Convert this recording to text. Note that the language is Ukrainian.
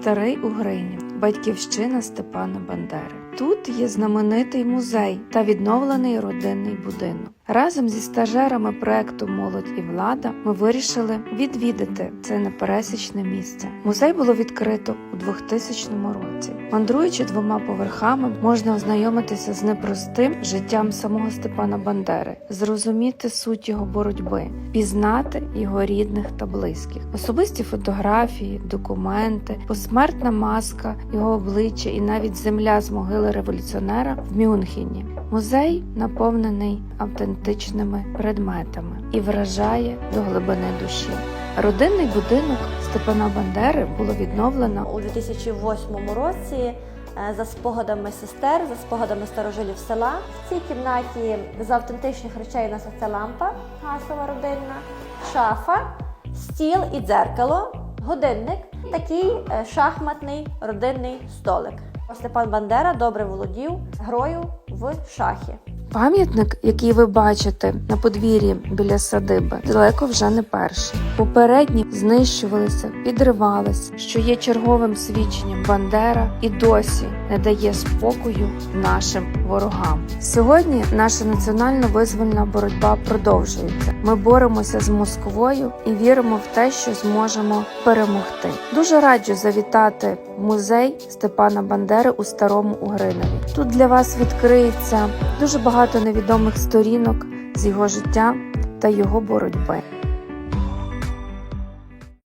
Старий Угринів, батьківщина Степана Бандери. Тут є знаменитий музей та відновлений родинний будинок. Разом зі стажерами проекту Молодь і влада ми вирішили відвідати це непересічне місце. Музей було відкрито у 2000 році. Мандруючи двома поверхами, можна ознайомитися з непростим життям самого Степана Бандери, зрозуміти суть його боротьби, пізнати його рідних та близьких, особисті фотографії, документи, посмертна маска, його обличчя і навіть земля з могили революціонера в Мюнхені. Музей наповнений автентичними предметами і вражає до глибини душі. Родинний будинок Степана Бандери було відновлено У 2008 році е, за спогадами сестер, за спогадами старожилів села. В цій кімнаті з автентичних речей у нас це лампа гасова родинна, шафа, стіл і дзеркало, годинник, такий е, шахматний родинний столик. Степан Бандера добре володів грою в шахі. Пам'ятник, який ви бачите на подвір'ї біля садиби, далеко вже не перший. Попередні знищувалися, підривалися, що є черговим свідченням Бандера і досі не дає спокою нашим ворогам. Сьогодні наша національно визвольна боротьба продовжується. Ми боремося з Москвою і віримо в те, що зможемо перемогти. Дуже раджу завітати в музей Степана Бандери у старому Угринові. Тут для вас відкриється дуже багато невідомих сторінок з його життя та його боротьби.